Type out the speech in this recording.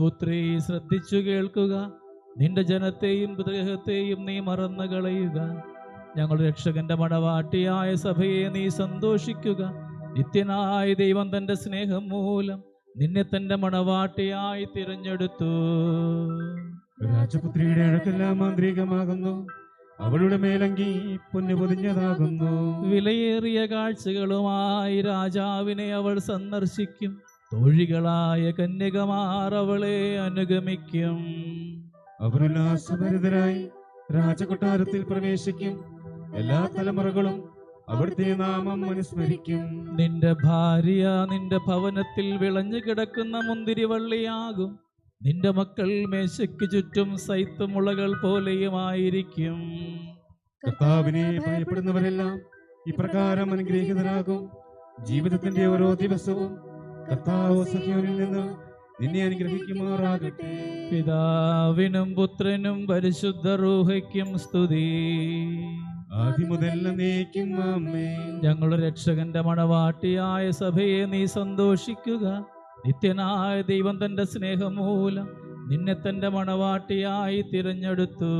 പുത്രി ശ്രദ്ധിച്ചു കേൾക്കുക. നിന്റെ ജനത്തെയും ഗൃഹത്തെയും നീ മറന്നു കളയുക. ഞങ്ങൾ രക്ഷകന്റെ മടവാട്ടിയായ സഭയെ നീ സന്തോഷിക്കുക. നിത്യനായ ദൈവം തന്റെ സ്നേഹം മൂലം നിന്നെ തന്റെ മണവാട്ടിയായി തിരഞ്ഞെടുത്തു. രാജപുത്രിയുടെ അഴക്കെല്ലാം മാന്ത്രികമാകുന്നു അവളുടെ മേലങ്കി പൊന്നു പൊതിഞ്ഞതാകുന്നു. വിലയേറിയ കാഴ്ചകളുമായി രാജാവിനെ അവൾ സന്ദർശിക്കും. തൊഴികളായ കന്യകമാറവളെ അനുഗമിക്കും. അവരുല്ലാസഭരിതരായി രാജകൊട്ടാരത്തിൽ പ്രവേശിക്കും. എല്ലാ തലമുറകളും അവിടുത്തെ നാമം അനുസ്മരിക്കും. നിന്റെ ഭാര്യ നിന്റെ ഭവനത്തിൽ വിളഞ്ഞു കിടക്കുന്ന മുന്തിരിവള്ളിയാകും നിന്റെ മക്കൾ മേശയ്ക്ക് ചുറ്റും സൈത്തുമുളകൾ പോലെയുമായിരിക്കും. കർത്താവിനെ ഭയപ്പെടുന്നവരെല്ലാം ഇപ്രകാരം അനുഗ്രഹീതരാകും. ജീവിതത്തിന്റെ ഓരോ ദിവസവും കർത്താവ് സഖ്യോനിൽ നിന്ന് നിന്നെ അനുഗ്രഹിക്കുമാറാകട്ടെ. പിതാവിനും പുത്രനും പരിശുദ്ധ റൂഹയ്ക്കും സ്തുതി. ഞങ്ങളുടെ രക്ഷകന്റെ മണവാട്ടിയായ സഭയെ നീ സന്തോഷിക്കുക. നിത്യനായ ദൈവം തന്റെ സ്നേഹം മൂലം നിന്നെ തന്റെ മണവാട്ടിയായി തിരഞ്ഞെടുത്തു.